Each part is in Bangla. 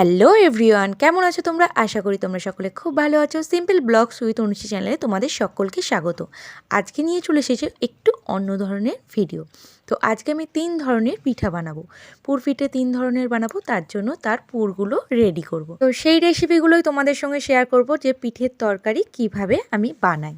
হ্যালো এভরিওয়ান, কেমন আছো তোমরা? আশা করি তোমরা সকলে খুব ভালো আছো। সিম্পল ব্লগস উইথ অনুষ্ঠী চ্যানেলে তোমাদের সকলকে স্বাগত। আজকে নিয়ে চলে এসেছে একটু অন্য ধরনের ভিডিও। তো আজকে আমি তিন ধরনের পিঠা বানাবো। পুর পিঠে তিন ধরনের বানাবো, তার জন্য তার পুরগুলো রেডি করব। তো সেই রেসিপিগুলোই তোমাদের সঙ্গে শেয়ার করব যে পিঠের তরকারি কীভাবে আমি বানাই।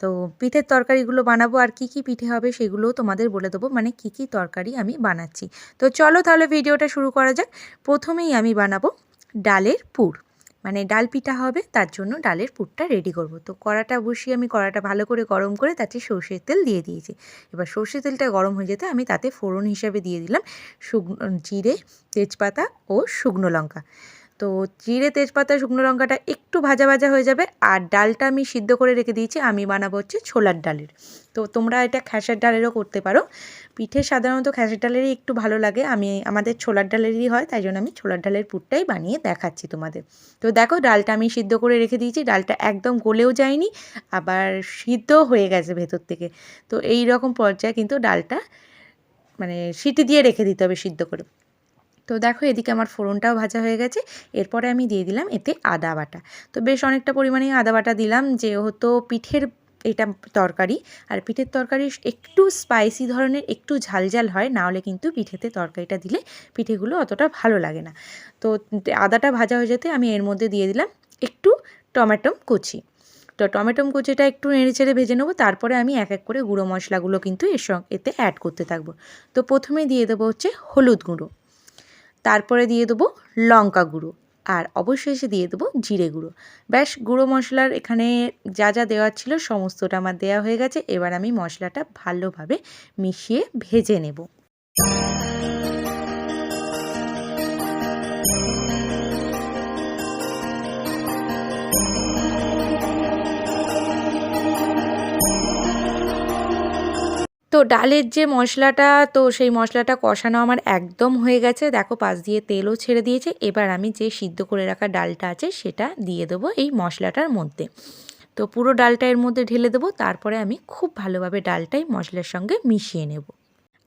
তো পিঠের তরকারিগুলো বানাবো আর কি কি পিঠে হবে সেগুলোও তোমাদের বলে দেবো মানে কি কি তরকারি আমি বানাচ্ছি। তো চলো তাহলে ভিডিওটা শুরু করা যাক। প্রথমেই আমি বানাবো ডালের পুর। মানে ডাল পিঠা হবে, তার জন্য ডালের পুরটা রেডি করব। তো কড়াটা বসিয়ে আমি কড়াটা ভালো করে গরম করে তাতে সর্ষের তেল দিয়ে দিয়েছি। এবার সর্ষের তেলটা গরম হয়ে যেতে আমি তাতে ফোড়ন হিসাবে দিয়ে দিলাম শুকনো, জিরে, তেজপাতা ও শুকনো লঙ্কা। তো জিরে তেজপাতা, শুকনো লঙ্কাটা একটু ভাজা ভাজা হয়ে যাবে আর ডালটা আমি সিদ্ধ করে রেখে দিয়েছি, আমি বানাবো হচ্ছে ছোলার ডালের। তো তোমরা এটা খ্যাসার ডালেরও করতে পারো। পিঠে সাধারণত খ্যাসার ডালেরই একটু ভালো লাগে, আমি আমাদের ছোলার ডালেরই হয়, তাই জন্য আমি ছোলার ডালের পুরটাই বানিয়ে দেখাচ্ছি তোমাদের। তো দেখো ডালটা আমি সিদ্ধ করে রেখে দিয়েছি, ডালটা একদম গলেও যায়নি, আবার সিদ্ধ হয়ে গেছে ভেতর থেকে। তো এই রকম পর্যায়ে কিন্তু ডালটা মানে সিটি দিয়ে রেখে দিতে হবে সিদ্ধ করে। তো দেখো এদিকে আমার ফোড়নটাও ভাজা হয়ে গেছে। এরপরে আমি দিয়ে দিলাম এতে আদা বাটা। তো বেশ অনেকটা পরিমাণে আদা বাটা দিলাম, যেহেতু পিঠের এটা তরকারি। আর পিঠের তরকারি একটু স্পাইসি ধরনের, একটু ঝালঝাল হয় নাহলে কিন্তু পিঠেতে তরকারিটা দিলে পিঠেগুলো অতটা ভালো লাগে না। তো আদাটা ভাজা হয়ে যেতে আমি এর মধ্যে দিয়ে দিলাম একটু টমেটো কুচি। তো টমেটো কুচিটা একটু নেড়ে চেড়ে ভেজে নেব, তারপরে আমি এক এক করে গুঁড়ো মশলাগুলো কিন্তু এর সঙ্গে এতে অ্যাড করতে থাকব। তো প্রথমে দিয়ে দেবো হচ্ছে হলুদ গুঁড়ো। তারপরে দিয়ে দেবো লঙ্কা গুঁড়ো আর অবশেষে দিয়ে দেবো জিরে গুঁড়ো। ব্যাস, গুঁড়ো মশলার এখানে যা যা দেওয়ার ছিল সমস্তটা আমার দেওয়া হয়ে গেছে। এবার আমি মশলাটা ভালোভাবে মিশিয়ে ভেজে নেব। তো ডালের যে মশলাটা, তো সেই মশলাটা কষানো আমার একদম হয়ে গেছে। দেখো পাশ দিয়ে তেলও ছেড়ে দিয়েছে। এবার আমি যে সিদ্ধ করে রাখা ডালটা আছে, সেটা দিয়ে দেবো এই মশলাটার মধ্যে। তো পুরো ডালটা এর মধ্যে ঢেলে দেবো। তারপরে আমি খুব ভালোভাবে ডালটাই মশলার সঙ্গে মিশিয়ে নেব।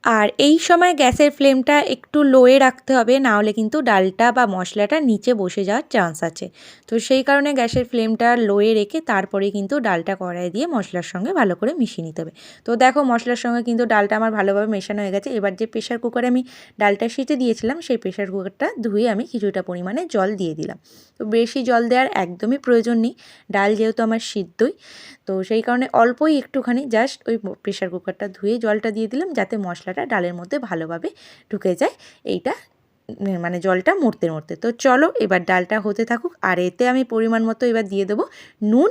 আর এই সময় গ্যাসের ফ্লেমটা একটু লোয়ে রাখতে হবে না হলে কিন্তু ডালটা বা মশলাটা নিচে বসে যাওয়ার চান্স আছে। তো সেই কারণে গ্যাসের ফ্লেমটা লোয়ে রেখে তারপরে কিন্তু ডালটা কড়াই দিয়ে মশলার সঙ্গে ভালো করে মিশিয়ে নিতে হবে। তো দেখো মশলার সঙ্গে কিন্তু ডালটা আমার ভালোভাবে মেশানো হয়ে গেছে। এবার যে প্রেশার কুকারে আমি ডালটা সিটে দিয়েছিলাম, সেই প্রেশার কুকারটা ধুয়ে আমি কিছুটা পরিমাণে জল দিয়ে দিলাম। তো বেশি জল দেওয়ার একদমই প্রয়োজন নেই, ডাল যেহেতু আমার সিদ্ধই। তো সেই কারণে অল্পই একটুখানি জাস্ট ওই প্রেশার কুকারটা ধুয়ে জলটা দিয়ে দিলাম, যাতে মশলাটা ডালের মধ্যে ভালোভাবে ঢুকে যায়। এইটা মানে জলটা মরতে মরতে। তো চলো, এবার ডালটা হতে থাকুক। আর এতে আমি পরিমাণ মতো এবার দিয়ে দেবো নুন।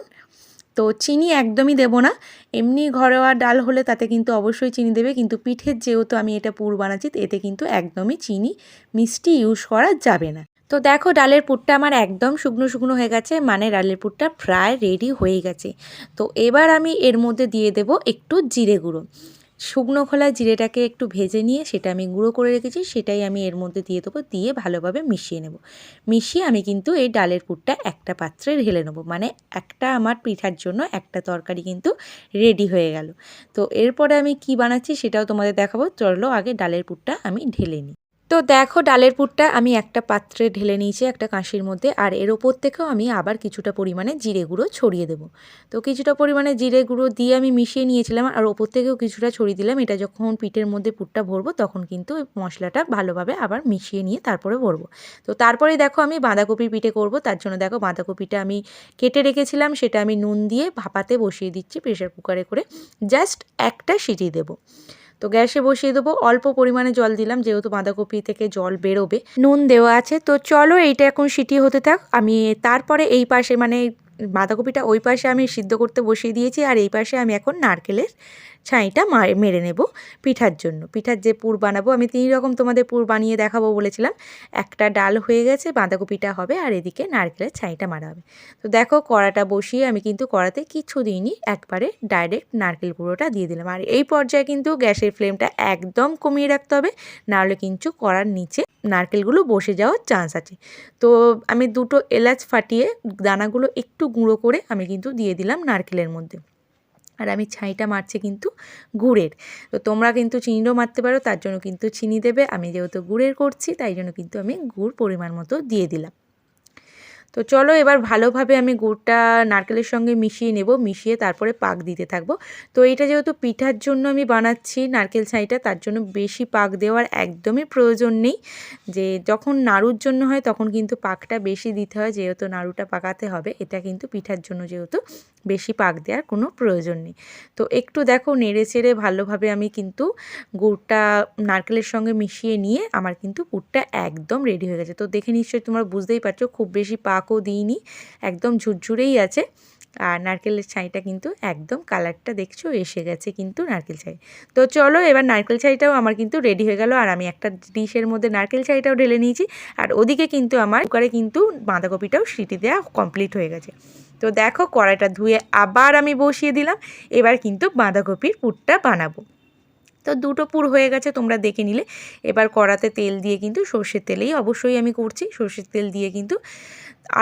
তো চিনি একদমই দেবো না। এমনি ঘরোয়া ডাল হলে তাতে কিন্তু অবশ্যই চিনি দেবে। কিন্তু পিঠের যেহেতু আমি এটা পুর বানাচ্ছি এতে কিন্তু একদমই চিনি মিষ্টি ইউজ করা যাবে না। তো দেখো, ডালের পুরটা আমার একদম শুকনো শুকনো হয়ে গেছে। মানে ডালের পুরটা প্রায় রেডি হয়ে গেছে। তো এবার আমি এর মধ্যে দিয়ে দেব একটু জিরে গুঁড়ো। শুকনো খোলা জিরেটাকে একটু ভেজে নিয়ে সেটা আমি গুঁড়ো করে রেখেছি, সেটাই আমি এর মধ্যে দিয়ে দেবো, দিয়ে ভালোভাবে মিশিয়ে নেব। মিশিয়ে আমি কিন্তু এই ডালের পুরটা একটা পাত্রে ঢেলে নেব মানে একটা আমার পিঠার জন্য একটা তরকারি কিন্তু রেডি হয়ে গেল। তো এরপরে আমি কি বানাচ্ছি সেটাও তোমাদের দেখাবো, চলো আগে ডালের পুরটা আমি ঢেলে নিই। তো দেখো ডালের পুরটা আমি একটা পাত্রে ঢেলে নিয়েছি, একটা কাঁশির মধ্যে, আর এর ওপর থেকেও আমি আবার কিছুটা পরিমাণে জিরে গুঁড়ো ছড়িয়ে দেবো। তো কিছুটা পরিমাণে জিরে গুঁড়ো দিয়ে আমি মিশিয়ে নিয়েছিলাম, আর ওপর থেকেও কিছুটা ছড়িয়ে দিলাম। এটা যখন পিঠের মধ্যে পুরটা ভরবো, তখন কিন্তু ওই মশলাটা ভালোভাবে আবার মিশিয়ে নিয়ে তারপরে ভরবো। তো তারপরে দেখো আমি বাঁধাকপির পিঠে করব, তার জন্য দেখো বাঁধাকপিটা আমি কেটে রেখেছিলাম, সেটা আমি নুন দিয়ে ভাপাতে বসিয়ে দিচ্ছি প্রেশার কুকারে করে, জাস্ট একটা সিটি দেবো। তো গ্যাসে বসিয়ে দেবো। অল্প পরিমাণে জল দিলাম, যেহেতু বাঁধাকপি থেকে জল বেরোবে। নুন দেওয়া আছে, তো চলো এইটা এখন সিটি হতে থাক। আমি তারপরে এই পাশে মানে বাঁধাকপিটা ওই পাশে আমি সিদ্ধ করতে বসিয়ে দিয়েছি, আর এই পাশে আমি এখন নারকেলের ছাইটা মেরে নেব পিঠার জন্য। পিঠার যে পুর বানাবো, আমি তিন রকম তোমাদের পুর বানিয়ে দেখাবো বলেছিলাম। একটা ডাল হয়ে গেছে, বাঁধাকপিটা হবে, আর এদিকে নারকেলের ছাইটা মারা হবে। তো দেখো কড়াটা বসিয়ে আমি কিন্তু কড়াতে কিচ্ছু দিইনি, একবারে ডাইরেক্ট নারকেল গুঁড়োটা দিয়ে দিলাম। আর এই পর্যায়ে কিন্তু গ্যাসের ফ্লেমটা একদম কমিয়ে রাখতে হবে, নাহলে কিন্তু কড়ার নিচে নারকেলগুলো বসে যাওয়ার চান্স আছে। তো আমি দুটো এলাচ ফাটিয়ে দানাগুলো একটু গুঁড়ো করে আমি কিন্তু দিয়ে দিলাম নারকেলের মধ্যে। আর আমি ছাইটা মারছি কিন্তু গুড়ের। তো তোমরা কিন্তু চিনিও মারতে পারো, তার জন্য কিন্তু চিনি দেবে। আমি যেহেতু গুড়ের করছি, তাই জন্য কিন্তু আমি গুড় পরিমাণ মতো দিয়ে দিলাম। তো চলো এবার ভালোভাবে আমি গুড়টা নারকেলের সঙ্গে মিশিয়ে নেব, মিশিয়ে তারপরে পাক দিতে থাকব। তো এটা যেহেতু পিঠার জন্য আমি বানাচ্ছি নারকেল ছাইটা, তার জন্য বেশি পাক দেওয়ার একদমই প্রয়োজন নেই। যে যখন নাড়ুর জন্য হয়, তখন কিন্তু পাকটা বেশি দিতে হয়, যেহেতু নাড়ুটা পাকাতে হবে, এটা কিন্তু পিঠার জন্য যেহেতু বেশি পাক দেওয়ার কোনো প্রয়োজন নেই। তো একটু দেখো নেড়ে চেড়ে ভালোভাবে আমি কিন্তু গুড়টা নারকেলের সঙ্গে মিশিয়ে নিয়ে আমার কিন্তু গুড়টা একদম রেডি হয়ে গেছে। তো দেখে নিশ্চয়ই তোমরা বুঝতেই পারছ, খুব বেশি পাকও দিইনি, একদম ঝুরঝুরেই আছে। আর নারকেলের ছাইটা কিন্তু একদম কালারটা দেখছ এসে গেছে কিন্তু নারকেল ছাই। তো চলো এবার নারকেল ছাইটাও আমার কিন্তু রেডি হয়ে গেল আর আমি একটা ডিশের মধ্যে নারকেল ছাইটাও ঢেলে নিয়েছি। আর ওদিকে কিন্তু আমার কুকারে কিন্তু বাঁধাকপিটাও সিটি দেওয়া কমপ্লিট হয়ে গেছে। তো দেখো কড়াইটা ধুয়ে আবার আমি বসিয়ে দিলাম, এবার কিন্তু বাঁধাকপির পুরটা বানাবো। তো দুটো পুর হয়ে গেছে তোমরা দেখে নিলে। এবার কড়াতে তেল দিয়ে কিন্তু সর্ষের তেলেই অবশ্যই আমি করছি। সর্ষের তেল দিয়ে কিন্তু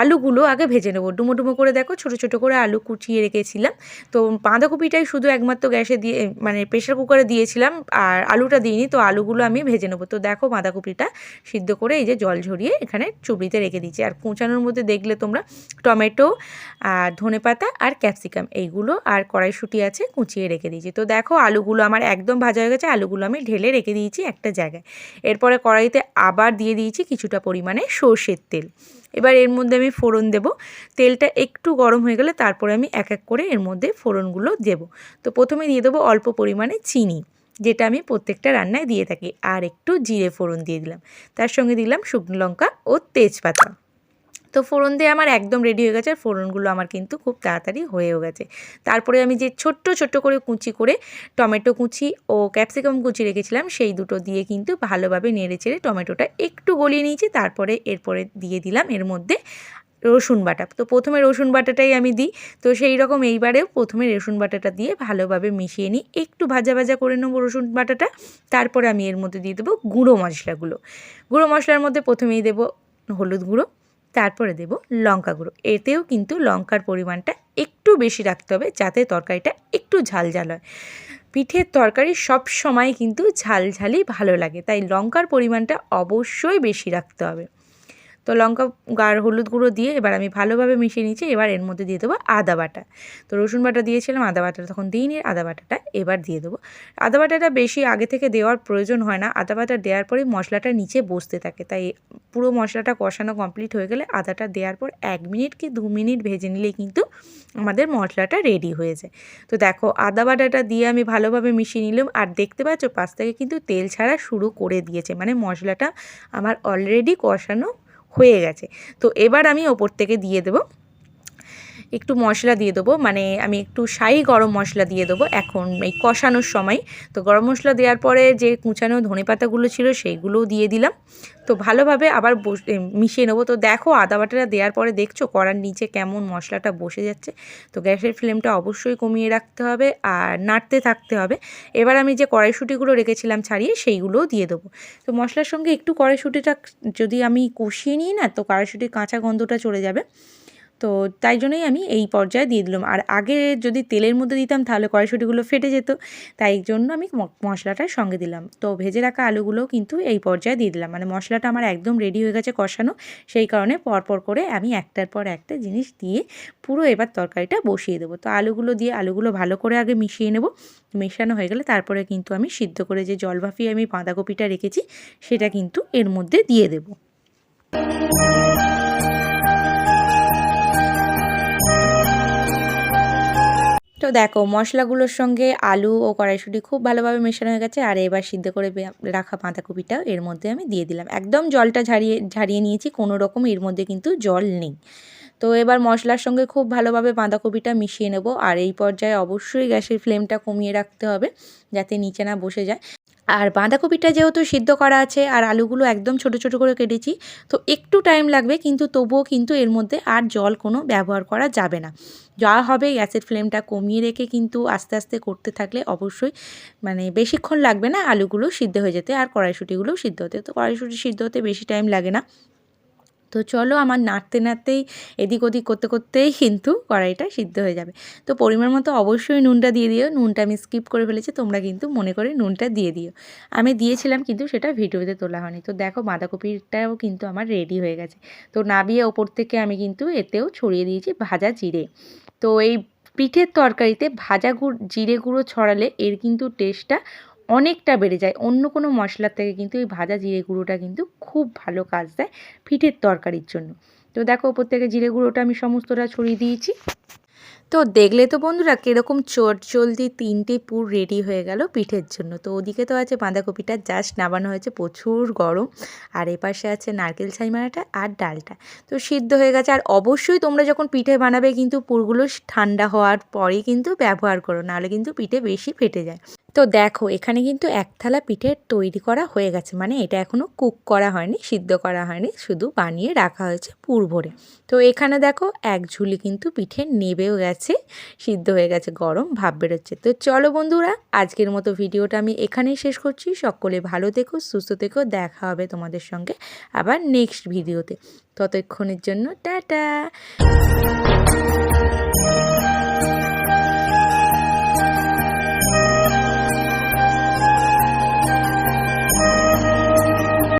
আলুগুলো আগে ভেজে নেব। ডুমো ডুমো করে দেখো, ছোটো ছোটো করে আলু কুচিয়ে রেখেছিলাম। তো বাঁধাকপিটাই শুধু একমাত্র গ্যাসে দিয়ে মানে প্রেশার কুকারে দিয়েছিলাম আর আলুটা দিইনি, তো আলুগুলো আমি ভেজে নেব। তো দেখো বাঁধাকপিটা সিদ্ধ করে এই যে জল ঝরিয়ে এখানে চুবড়িতে রেখে দিচ্ছি আর কুচানোর মধ্যে দেখলে তোমরা টমেটো আর ধনে পাতা আর ক্যাপসিকাম এইগুলো আর কড়াইশুটি আছে কুচিয়ে রেখে দিয়েছি। তো দেখো আলুগুলো আমার একদম ভাজা হয়ে গেছে, আলুগুলো আমি ঢেলে রেখে দিয়েছি একটা জায়গায়। এরপরে কড়াইতে আবার দিয়ে দিয়েছি কিছুটা পরিমাণে সর্ষের তেল। এবার এর মধ্যে আমি ফোড়ন দেব। তেলটা একটু গরম হয়ে গেলে তারপরে আমি এক এক করে এর মধ্যে ফোড়নগুলো দেব। তো প্রথমে দিয়ে দেবো অল্প পরিমাণে চিনি, যেটা আমি প্রত্যেকটা রান্নায় দিয়ে থাকি। আর একটু জিরে ফোড়ন দিয়ে দিলাম। তার সঙ্গে দিলাম শুকনো লঙ্কা ও তেজপাতা। তো ফোড়ন দিয়ে আমার একদম রেডি হয়ে গেছে। আর ফোড়নগুলো আমার কিন্তু খুব তাড়াতাড়ি হয়েও গেছে। তারপরে আমি যে ছোট্ট ছোট্ট করে কুচি করে টমেটো কুচি ও ক্যাপসিকাম কুচি রেখেছিলাম, সেই দুটো দিয়ে কিন্তু ভালোভাবে নেড়ে চেড়ে টমেটোটা একটু গলিয়ে নিয়েছি। তারপরে এরপরে দিয়ে দিলাম এর মধ্যে রসুন বাটা। তো প্রথমে রসুন বাটাটাই আমি দিই। তো সেই রকম এইবারেও প্রথমে রসুন বাটাটা দিয়ে ভালোভাবে মিশিয়ে নিই। একটু ভাজা ভাজা করে নেব রসুন বাটাটা। তারপরে আমি এর মধ্যে দিয়ে দেবো গুঁড়ো মশলাগুলো। গুঁড়ো মশলার মধ্যে প্রথমেই দেবো হলুদ গুঁড়ো। তারপরে দেব লঙ্কা গুঁড়ো। এতেও কিন্তু লঙ্কার পরিমাণটা একটু বেশি রাখতে হবে যাতে তরকারিটা একটু ঝাল ঝাল হয়। পিঠের তরকারি সব সময় কিন্তু ঝালঝালই ভালো লাগে, তাই লঙ্কার পরিমাণটা অবশ্যই বেশি রাখতে হবে। তো লঙ্কা আর হলুদ গুঁড়ো দিয়ে এবার আমি ভালোভাবে মিশিয়ে নিচ্ছি এবার এর মধ্যে দিয়ে দেবো আদা বাটা। তো রসুন বাটা দিয়েছিলাম, আদা বাটাটা তখন দিইনি, আদা বাটাটা এবার দিয়ে দেবো। আদা বাটাটা বেশি আগে থেকে দেওয়ার প্রয়োজন হয় না, আদা বাটা দেওয়ার পরে মশলাটা নিচে বসতে থাকে, তাই পুরো মশলাটা কষানো কমপ্লিট হয়ে গেলে আদাটা দেওয়ার পর এক মিনিট কি দু মিনিট ভেজে নিলেই কিন্তু আমাদের মশলাটা রেডি হয়ে যায়। তো দেখো, আদা বাটাটা দিয়ে আমি ভালোভাবে মিশিয়ে নিলাম, আর দেখতে পাচ্ছ পাশ থেকে কিন্তু তেল ছাড়া শুরু করে দিয়েছে মানে মশলাটা আমার অলরেডি কষানো হয়ে গেছে। তো এবার আমি ওপর থেকে দিয়ে দেবো। একটু মশলা দিয়ে দেবো মানে আমি একটু শাহি গরম মশলা দিয়ে দেবো এখন এই কষানোর সময়। তো গরম মশলা দেওয়ার পরে যে কুচানো ধনে পাতাগুলো ছিল সেইগুলোও দিয়ে দিলাম। তো ভালোভাবে আবার মিশিয়ে নেব। তো দেখো আদা বাটাটা দেওয়ার পরে দেখছ কড়ার নিচে কেমন মশলাটা বসে যাচ্ছে। তো গ্যাসের ফ্লেমটা অবশ্যই কমিয়ে রাখতে হবে আর নাড়তে থাকতে হবে। এবার আমি যে কড়াইশুটিগুলো রেখেছিলাম ছাড়িয়ে সেইগুলোও দিয়ে দেবো। তো মশলার সঙ্গে একটু কড়াইশুটিটা যদি আমি কষিয়ে নিই না, তো কড়াইশুটির কাঁচা গন্ধটা চলে যাবে। তো তাই জন্যই আমি এই পর্যায়ে দিয়ে দিলাম। আর আগে যদি তেলের মধ্যে দিতাম তাহলে কড়াইশুটিগুলো ফেটে যেত। তাই জন্য আমি মশলাটার সঙ্গে দিলাম। তো ভেজে রাখা আলুগুলোও কিন্তু এই পর্যায়ে দিয়ে দিলাম। মানে মশলাটা আমার একদম রেডি হয়ে গেছে কষানো। সেই কারণে পরপর করে আমি একটার পর একটা জিনিস দিয়ে পুরো এবার তরকারিটা বসিয়ে দেবো। তো আলুগুলো দিয়ে আলুগুলো ভালো করে আগে মিশিয়ে নেব। মেশানো হয়ে গেলে তারপরে কিন্তু আমি সিদ্ধ করে যে জল ভাফিয়ে আমি বাঁধাকপিটা রেখেছি সেটা কিন্তু এর মধ্যে দিয়ে দেবো। দেখো, মশলাগুলোর সঙ্গে আলু ও কড়াইশুঁটি খুব ভালোভাবে মেশানো হয়ে গেছে। আর এবার সিদ্ধ করে রাখা বাঁধাকপিটাও এর মধ্যে আমি দিয়ে দিলাম। একদম জলটা ঝারিয়ে ঝারিয়ে নিয়েছি, কোনো রকম এর মধ্যে কিন্তু জল নেই। তো এবার মশলার সঙ্গে খুব ভালোভাবে বাঁধাকপিটা মিশিয়ে নেব। আর এই পর্যায়ে অবশ্যই গ্যাসের ফ্লেমটা কমিয়ে রাখতে হবে, যাতে নিচে না বসে যায়। আর বাঁধাকপিটা যেহেতু সিদ্ধ করা আছে আর আলুগুলো একদম ছোট ছোট করে কেটেছি, তো একটু টাইম লাগবে কিন্তু তবুও কিন্তু এর মধ্যে আর জল কোনো ব্যবহার করা যাবে না। যা হবে গ্যাসের ফ্লেমটা কমিয়ে রেখে কিন্তু আস্তে আস্তে করতে থাকলে অবশ্যই মানে বেশিক্ষণ লাগবে না আলুগুলো সিদ্ধ হয়ে যেতে আর কড়াইশুটিগুলোও সিদ্ধ হতে। তো কড়াইশুটি সিদ্ধ হতে বেশি টাইম লাগে না। তো চলো আমার নাড়তে নাড়তেই এদিক ওদিক করতে করতেই কিন্তু কড়াইটা সিদ্ধ হয়ে যাবে। তো পরিমাণ মতো অবশ্যই নুনটা দিয়ে দিও। নুনটা আমি স্কিপ করে ফেলেছি, তোমরা কিন্তু মনে করে নুনটা দিয়ে দিও। আমি দিয়েছিলাম কিন্তু সেটা ভিডিওতে তোলা হয়নি। তো দেখো বাঁধাকপিটাও কিন্তু আমার রেডি হয়ে গেছে। তো নাবিয়ে ওপর থেকে আমি কিন্তু এতেও ছড়িয়ে দিয়েছি ভাজা জিরে। তো এই পিঠের তরকারিতে ভাজা গুড়, জিরে গুঁড়ো ছড়ালে এর কিন্তু টেস্টটা অনেকটা বেড়ে যায়। অন্য কোনো মশলার থেকে কিন্তু এই ভাজা জিরে গুঁড়োটা কিন্তু খুব ভালো কাজ দেয় পিঠের তরকারির জন্য। তো দেখো, ওপর থেকে জিরে গুঁড়োটা আমি সমস্তটা ছড়িয়ে দিয়েছি। তো দেখলে তো বন্ধুরা কীরকম চট জলদি তিনটে পুর রেডি হয়ে গেল পিঠের জন্য। তো ওদিকে তো আছে বাঁধাকপিটা জাস্ট নামানো হয়েছে, প্রচুর গরম। আর এপাশে আছে নারকেল ছাইমারাটা আর ডালটা। তো সিদ্ধ হয়ে গেছে। আর অবশ্যই তোমরা যখন পিঠে বানাবে কিন্তু পুরগুলো ঠান্ডা হওয়ার পরেই কিন্তু ব্যবহার করো, নাহলে কিন্তু পিঠে বেশি ফেটে যায়। তো দেখো, এখানে কিন্তু এক থালা পিঠে তৈরি করা হয়ে গেছে। মানে এটা এখনও কুক করা হয়নি, সিদ্ধ করা হয়নি, শুধু বানিয়ে রাখা হয়েছে পুর ভরে। তো এখানে দেখো, এক ঝুলি কিন্তু পিঠে নেবেও গেছে, সিদ্ধ হয়ে গেছে, গরম ভাব বেরোচ্ছে। তো চলো বন্ধুরা, আজকের মতো ভিডিওটা আমি এখানেই শেষ করছি। সকলে ভালো থেকো, সুস্থ থেকো, দেখা হবে তোমাদের সঙ্গে আবার নেক্সট ভিডিওতে। ততক্ষণের জন্য, টাটা!